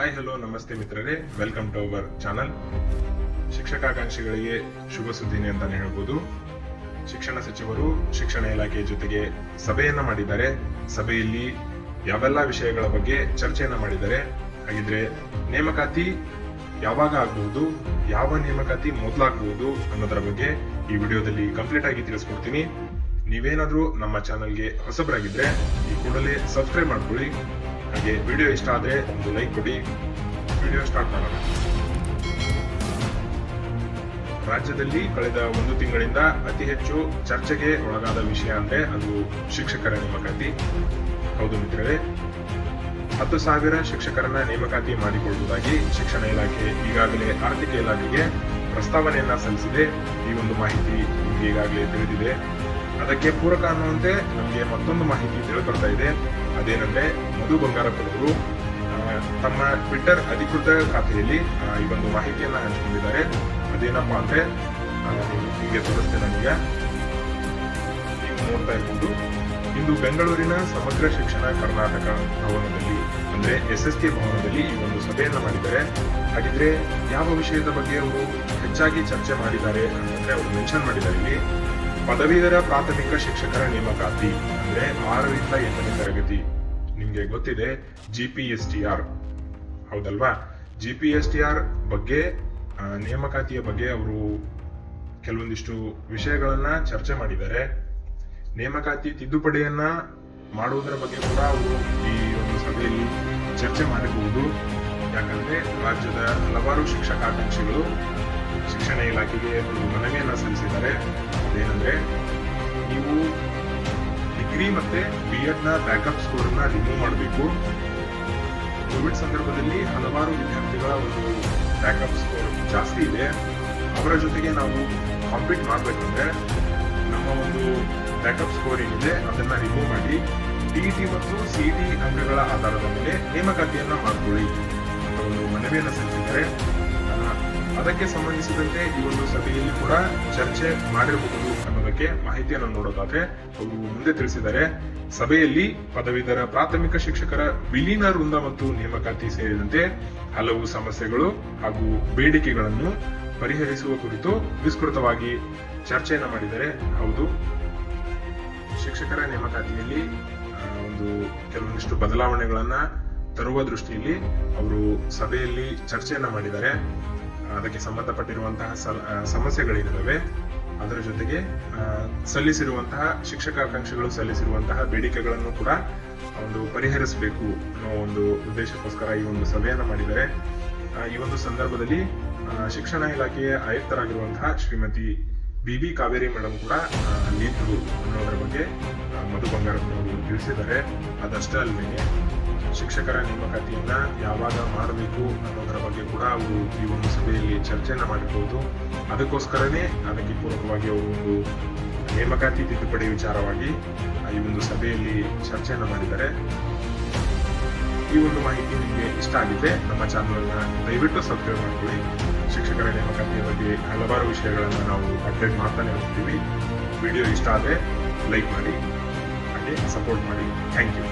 Hi hello ನಮಸ್ತೆ ಮಿತ್ರರೇ welcome to our channel ಶಿಕ್ಷಕಾಕಾಂಕ್ಷಿಗಳಿಗೆ ಶುಭ ಸುದ್ದಿನಿ ಅಂತಾನೆ ಹೇಳ್ಬೋದು. ಶಿಕ್ಷಣ ಸಚಿವರು ಶಿಕ್ಷಣ ಇಲಾಖೆಯ ಜೊತೆಗೆ ಸಭೆಯನ್ನ ಮಾಡಿದ್ದಾರೆ. ಸಭೆಯಲ್ಲಿ ಯಾವೆಲ್ಲ ವಿಷಯಗಳ ಬಗ್ಗೆ ಚರ್ಚೆಯನ್ನ ಮಾಡಿದ್ದಾರೆ. ಹಾಗಿದ್ರೆ ನೇಮಕಾತಿ ಯಾವಾಗ ಆಗಬಹುದು ಯಾವ ನೇಮಕಾತಿ ಮೊದಲಾಗಬಹುದು ಅನ್ನೋದರ ಬಗ್ಗೆ ಈ ವಿಡಿಯೋದಲ್ಲಿ ಕಂಪ್ಲೀಟ್ ಆಗಿ ತಿಳಿಸ್ಕೊಡ್ತೀನಿ. ನೀವೇನಾದ್ರೂ ನಮ್ಮ ಚಾನಲ್ಗೆ ಹೊಸಬರಾಗಿದ್ರೆ ಈ ಕೂಡಲೇ ಸಬ್ಸ್ಕ್ರೈಬ್ ಮಾಡ್ಕೊಳ್ಳಿ. ಹಾಗೆ ವಿಡಿಯೋ ಇಷ್ಟ ಆದರೆ ಒಂದು ಲೈಕ್ ಕೊಡಿ. ವಿಡಿಯೋ ಸ್ಟಾರ್ಟ್ ಮಾಡೋಣ. ರಾಜ್ಯದಲ್ಲಿ ಕಳೆದ ಒಂದು ತಿಂಗಳಿಂದ ಅತಿ ಹೆಚ್ಚು ಚರ್ಚೆಗೆ ಒಳಗಾದ ವಿಷಯ ಅಂದ್ರೆ ಅದು ಶಿಕ್ಷಕರ ನೇಮಕಾತಿ. ಹೌದು ಮಿತ್ರರೇ. ಹತ್ತು ಸಾವಿರ ಶಿಕ್ಷಕರನ್ನ ನೇಮಕಾತಿ ಮಾಡಿಕೊಳ್ಳುವುದಾಗಿ ಶಿಕ್ಷಣ ಇಲಾಖೆ ಈಗಾಗಲೇ ಆರ್ಥಿಕ ಇಲಾಖೆಗೆ ಪ್ರಸ್ತಾವನೆಯನ್ನ ಸಲ್ಲಿಸಿದೆ. ಈ ಒಂದು ಮಾಹಿತಿ ಈಗಾಗಲೇ ತಿಳಿದಿದೆ. ಅದಕ್ಕೆ ಪೂರಕ ಅನ್ನುವಂತೆ ನಮಗೆ ಮತ್ತೊಂದು ಮಾಹಿತಿ ತಿಳಿದು ಬರ್ತಾ ಇದೆ. ಅದೇನಂದ್ರೆ ಮಧು ಬಂಗಾರಪ್ಪನವರು ತಮ್ಮ ಟ್ವಿಟ್ಟರ್ ಅಧಿಕೃತ ಖಾತೆಯಲ್ಲಿ ಈ ಒಂದು ಮಾಹಿತಿಯನ್ನ ಹಂಚಿಕೊಂಡಿದ್ದಾರೆ. ಅದೇನಪ್ಪಾ ಅಂದ್ರೆ ಹೀಗೆ ತೋರಿಸ್ತೇನೆ ನನಗೆ. ನೋಡ್ತಾ ಇರ್ಬೋದು. ಇಂದು ಬೆಂಗಳೂರಿನ ಸಮಗ್ರ ಶಿಕ್ಷಣ ಕರ್ನಾಟಕ ಭವನದಲ್ಲಿ, ಅಂದ್ರೆ ಎಸ್ ಎಸ್ ಕೆ ಭವನದಲ್ಲಿ ಈ ಒಂದು ಸಭೆಯನ್ನ ಮಾಡಿದ್ದಾರೆ. ಹಾಗಿದ್ರೆ ಯಾವ ವಿಷಯದ ಬಗ್ಗೆ ಅವರು ಹೆಚ್ಚಾಗಿ ಚರ್ಚೆ ಮಾಡಿದ್ದಾರೆ ಅಂತಂದ್ರೆ ಅವರು ಮೆನ್ಷನ್ ಮಾಡಿದ್ದಾರೆ ಇಲ್ಲಿ. ಪದವೀಧರ ಪ್ರಾಥಮಿಕ ಶಿಕ್ಷಕರ ನೇಮಕಾತಿ, ಅಂದ್ರೆ ಆರರಿಂದ ಎಂಟನೇ ತರಗತಿ. ನಿಮ್ಗೆ ಗೊತ್ತಿದೆ G P S T R ಹೌದಲ್ವಾ? G P S T R ಬಗ್ಗೆ ನೇಮಕಾತಿಯ ಬಗ್ಗೆ ಅವರು ಕೆಲವೊಂದಿಷ್ಟು ವಿಷಯಗಳನ್ನ ಚರ್ಚೆ ಮಾಡಿದ್ದಾರೆ. ನೇಮಕಾತಿ ತಿದ್ದುಪಡಿಯನ್ನ ಮಾಡುವುದರ ಬಗ್ಗೆ ಕೂಡ ಅವರು ಈ ಒಂದು ಸಭೆಯಲ್ಲಿ ಚರ್ಚೆ ಮಾಡಬಹುದು. ಯಾಕಂದ್ರೆ ರಾಜ್ಯದ ಹಲವಾರು ಶಿಕ್ಷಕಾಕಾಂಕ್ಷಿಗಳು ಶಿಕ್ಷಣ ಇಲಾಖೆಗೆ ಒಂದು ಮನವಿಯನ್ನ ಮತ್ತೆ ಬಿ ಎಡ್ನ ಬ್ಯಾಕಪ್ ಸ್ಕೋರ್ನ ರಿಮೂವ್ ಮಾಡಬೇಕು. ಕೋವಿಡ್ ಸಂದರ್ಭದಲ್ಲಿ ಹಲವಾರು ವಿದ್ಯಾರ್ಥಿಗಳ ಒಂದು ಬ್ಯಾಕಪ್ ಸ್ಕೋರ್ ಜಾಸ್ತಿ ಇದೆ. ಅವರ ಜೊತೆಗೆ ನಾವು ಕಾಂಪೀಟ್ ಮಾಡಬೇಕಂದ್ರೆ ನಮ್ಮ ಒಂದು ಬ್ಯಾಕಪ್ ಸ್ಕೋರ್ ಏನಿದೆ ಅದನ್ನ ರಿಮೂವ್ ಮಾಡಿ ಟಿಇಟಿ ಮತ್ತು ಸಿಇಟಿ ಅಂಕಗಳ ಆಧಾರದ ಮೇಲೆ ನೇಮಕಾತಿಯನ್ನ ಮಾಡಿಕೊಳ್ಳಿ ಒಂದು ಮನವಿಯನ್ನು ಸಲ್ಲಿಸಿದ್ದಾರೆ. ಅದಕ್ಕೆ ಸಂಬಂಧಿಸಿದಂತೆ ಈ ಒಂದು ಸಭೆಯಲ್ಲಿ ಕೂಡ ಚರ್ಚೆ ಮಾಡಿರಬಹುದು ಅನ್ನೋದಕ್ಕೆ ಮಾಹಿತಿಯನ್ನು ನೋಡೋದಾದ್ರೆ ಅವರು ಮುಂದೆ ತಿಳಿಸಿದ್ದಾರೆ. ಸಭೆಯಲ್ಲಿ ಪದವೀಧರ, ಪ್ರಾಥಮಿಕ ಶಿಕ್ಷಕರ, ವಿಲೀನ ವೃಂದ ಮತ್ತು ನೇಮಕಾತಿ ಸೇರಿದಂತೆ ಹಲವು ಸಮಸ್ಯೆಗಳು ಹಾಗೂ ಬೇಡಿಕೆಗಳನ್ನು ಪರಿಹರಿಸುವ ಕುರಿತು ವಿಸ್ತೃತವಾಗಿ ಚರ್ಚೆಯನ್ನು ಮಾಡಿದ್ದಾರೆ. ಹೌದು. ಶಿಕ್ಷಕರ ನೇಮಕಾತಿಯಲ್ಲಿ ಒಂದು ಕೆಲವೊಂದಿಷ್ಟು ಬದಲಾವಣೆಗಳನ್ನ ತರುವ ದೃಷ್ಟಿಯಲ್ಲಿ ಅವರು ಸಭೆಯಲ್ಲಿ ಚರ್ಚೆಯನ್ನ ಮಾಡಿದ್ದಾರೆ. ಅದಕ್ಕೆ ಸಂಬಂಧಪಟ್ಟಿರುವಂತಹ ಸಮಸ್ಯೆಗಳಿದ್ದಾವೆ ಅದರ ಜೊತೆಗೆ ಸಲ್ಲಿಸಿರುವಂತಹ ಶಿಕ್ಷಕಾಕಾಂಕ್ಷಿಗಳು ಸಲ್ಲಿಸಿರುವಂತಹ ಬೇಡಿಕೆಗಳನ್ನು ಕೂಡ ಒಂದು ಪರಿಹರಿಸಬೇಕು ಅನ್ನೋ ಒಂದು ಉದ್ದೇಶಕ್ಕೋಸ್ಕರ ಈ ಒಂದು ಸಭೆಯನ್ನು ಮಾಡಿದ್ದಾರೆ. ಈ ಒಂದು ಸಂದರ್ಭದಲ್ಲಿ ಶಿಕ್ಷಣ ಇಲಾಖೆಯ ಆಯುಕ್ತರಾಗಿರುವಂತಹ Shrimati B B Kaveri madam ಕೂಡ ಆ, ಅನ್ನೋದರ ಬಗ್ಗೆ ಮಧು ಬಂಗಾರಪ್ಪನವರು ತಿಳಿಸಿದ್ದಾರೆ. ಅದಷ್ಟೇ ಅಲ್ಲದೆ ಶಿಕ್ಷಕರ ನೇಮಕಾತಿಯನ್ನ ಯಾವಾಗ ಮಾಡಬೇಕು ಅನ್ನೋದರ ಬಗ್ಗೆ ಕೂಡ ಅವರು ಈ ಒಂದು ಸಭೆಯಲ್ಲಿ ಚರ್ಚೆಯನ್ನ ಮಾಡಿರಬಹುದು ಅದಕ್ಕೋಸ್ಕರನೇ ಅದಕ್ಕೆ ಪೂರಕವಾಗಿ ಅವರು ಒಂದು ನೇಮಕಾತಿ ತಿದ್ದುಪಡಿ ವಿಚಾರವಾಗಿ ಈ ಒಂದು ಸಭೆಯಲ್ಲಿ ಚರ್ಚೆಯನ್ನ ಮಾಡಿದ್ದಾರೆ. ಈ ಒಂದು ಮಾಹಿತಿ ನಿಮಗೆ ಇಷ್ಟ ಆಗಿದೆ, ನಮ್ಮ ಚಾನಲ್ ದಯವಿಟ್ಟು ಸಬ್ಸ್ಕ್ರೈಬ್ ಮಾಡ್ಕೊಳ್ಳಿ. ಶಿಕ್ಷಕರ ನೇಮಕಾತಿಯ ಬಗ್ಗೆ ಹಲವಾರು ವಿಷಯಗಳನ್ನು ನಾವು ಅಪ್ಡೇಟ್ ಮಾಡ್ತಾನೆ ಹೋಗ್ತೀವಿ. ವಿಡಿಯೋ ಇಷ್ಟ ಆದರೆ ಲೈಕ್ ಮಾಡಿ, ಹಾಗೆ ಸಪೋರ್ಟ್ ಮಾಡಿ. Thank you.